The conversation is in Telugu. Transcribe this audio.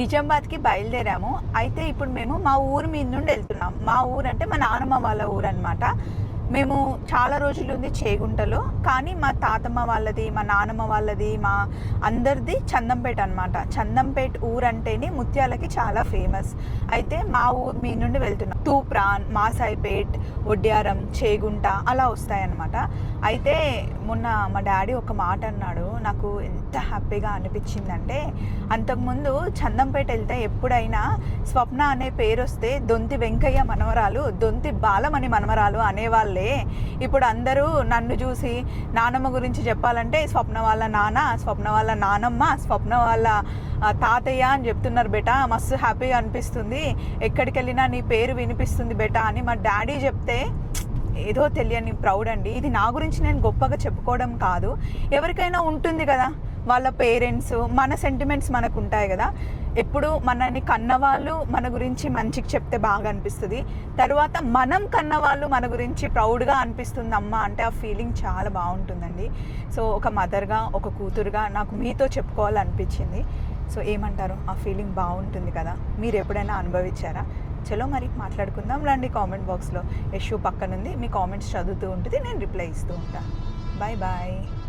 నిజామాబాద్కి బయలుదేరాము. అయితే ఇప్పుడు మేము మా ఊరు మీద నుండి వెళ్తున్నాం. మా ఊరు అంటే మా నానమ్మ వాళ్ళ ఊరు అనమాట మేము చాలా రోజులు ఉంది చేగుంటలో కానీ మా తాతమ్మ వాళ్ళది మా నానమ్మ వాళ్ళది మా అందరిది చందంపేట అనమాట చందంపేట ఊరు అంటేనే ముత్యాలకి చాలా ఫేమస్. అయితే మా ఊరు మీ నుండి వెళ్తున్నాం. తూప్రాన్ మాసాయిపేట్ ఒడ్యారం చేగుంట అలా వస్తాయన్నమాట. అయితే మొన్న మా డాడీ ఒక మాట అన్నాడు. నాకు ఎంత హ్యాపీగా అనిపించిందంటే అంతకుముందు చందంపేట వెళ్తే ఎప్పుడైనా స్వప్న అనే పేరు వస్తే దొంతి వెంకయ్య మనవరాలు దొంతి బాలమణి మనవరాలు అనేవాళ్ళే. ఇప్పుడు అందరూ నన్ను చూసి నానమ్మ గురించి చెప్పాలంటే స్వప్న వాళ్ళ నాన్న స్వప్న వాళ్ళ నానమ్మ స్వప్న వాళ్ళ తాతయ్య అని చెప్తున్నారు బేట. మస్తు హ్యాపీగా అనిపిస్తుంది. ఎక్కడికి వెళ్ళినా నీ పేరు వినిపిస్తుంది బేట అని మా డాడీ చెప్తే ఏదో తెలియని ప్రౌడ్ అండి. ఇది నా గురించి నేను గొప్పగా చెప్పుకోవడం కాదు. ఎవరికైనా ఉంటుంది కదా. వాళ్ళ పేరెంట్స్ మన సెంటిమెంట్స్ మనకు ఉంటాయి కదా. ఎప్పుడు మనని కన్నవాళ్ళు మన గురించి మంచికి చెప్తే బాగా అనిపిస్తుంది. తర్వాత మనం కన్నవాళ్ళు మన గురించి ప్రౌడ్గా అనిపిస్తుంది అమ్మ అంటే ఆ ఫీలింగ్ చాలా బాగుంటుందండి. సో ఒక మదర్గా ఒక కూతురుగా నాకు మీతో చెప్పుకోవాలనిపించింది. సో ఏమంటారు? ఆ ఫీలింగ్ బాగుంటుంది కదా. మీరు ఎప్పుడైనా అనుభవించారా? చలో మరి మాట్లాడుకుందాం రండి కామెంట్ బాక్స్లో యశు పక్కనుంది. మీ కామెంట్స్ చదువుతూ ఉంటుంది. నేను రిప్లై ఇస్తూ ఉంటాను బాయ్ బాయ్